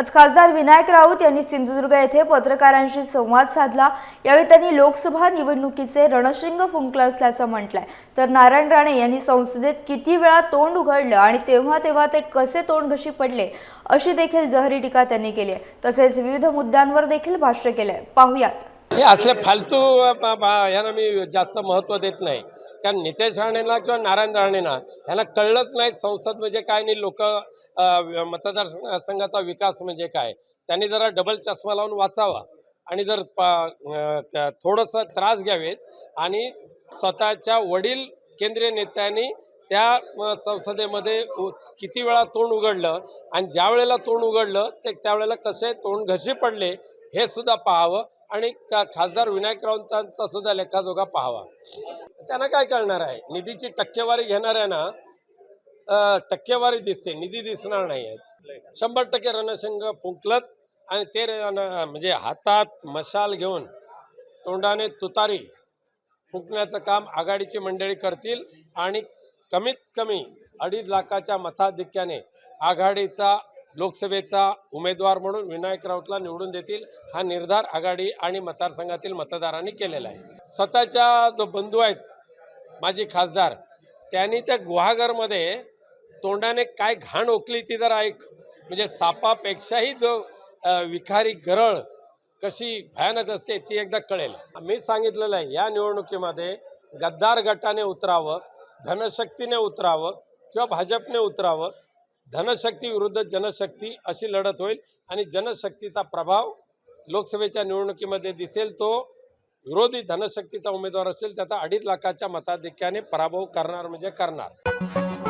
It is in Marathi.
आज खासदार विनायक राऊत यांनी सिंधुदुर्ग येथे पत्रकारांशी संवाद साधला. यावेळी त्यांनी लोकसभा निवडणुकीचे रणशिंग फुंकलं असल्याचं म्हटलंय. तर नारायण राणे यांनी संसदेत किती वेळा तोंड उघडलं आणि तेव्हा तेव्हा ते कसे तोंड घशी पडले अशी देखील जहरी टीका त्यांनी केली आहे. तसेच विविध मुद्द्यांवर देखील भाष्य केलंय. पाहुयात. हे असले फालतू अ, यांना मी जास्त महत्त्व देत नाही. कारण नितेश राणेंना किंवा नारायण राणेंना ह्यांना कळलंच नाही संसद म्हणजे काय नाही लोक मतदार संघाचा विकास म्हणजे काय? त्यांनी जरा डबल चष्मा लावून वाचावा. आणि जर प थोडंसं त्रास घ्यावेत आणि स्वतःच्या वडील केंद्रीय नेत्यांनी त्या संसदेमध्ये किती वेळा तोंड उघडलं आणि ज्या वेळेला तोंड उघडलं ते त्यावेळेला कसे तोंड घशी पडले हे सुद्धा पाहावं आणि का खासदार विनायक राऊतांचा सुद्धा लेखाजोगा पाहावा. त्यांना काय कळणार आहे? निधीची टक्केवारी घेणाऱ्यांना टक्केवारी दिसते निधी दिसणार नाही आहेत शंभर टक्के रणसंघ फुंकलंच आणि ते रण- म्हणजे हातात मशाल घेऊन तोंडाने तुतारी फुंकण्याचं काम आघाडीची मंडळी करतील आणि कमीत कमी अडीच लाखाच्या मताधिक्याने आघाडीचा लोकसभेचा उमेदवार म्हणून विनायक राऊतला निवडून देतील हा निर्धार आघाडी आणि मतदारसंघातील मतदारांनी केलेला आहे. स्वतःच्या जो बंधू आहेत माजी खासदार त्यांनी त्या गुहागरमध्ये तोंडाने काय घाण ओकली ती जर ऐक. म्हणजे सापापेक्षाही जो विखारी गरळ कशी भयानक असते ती एकदा कळेल. मी सांगितलेलं आहे या निवडणुकीमध्ये गद्दार गटाने उतरावं धनशक्तीने उतरावं किंवा भाजपने उतरावं धनशक्ती विरुद्ध जनशक्ती अशी लढत होईल आणि जनशक्तीचा प्रभाव लोकसभेच्या निवडणुकीमध्ये दिसेल तो विरोधी धनशक्तीचा उमेदवार असेल त्याचा अडीच लाखाच्या मताधिक्याने पराभव करणार म्हणजे करणार.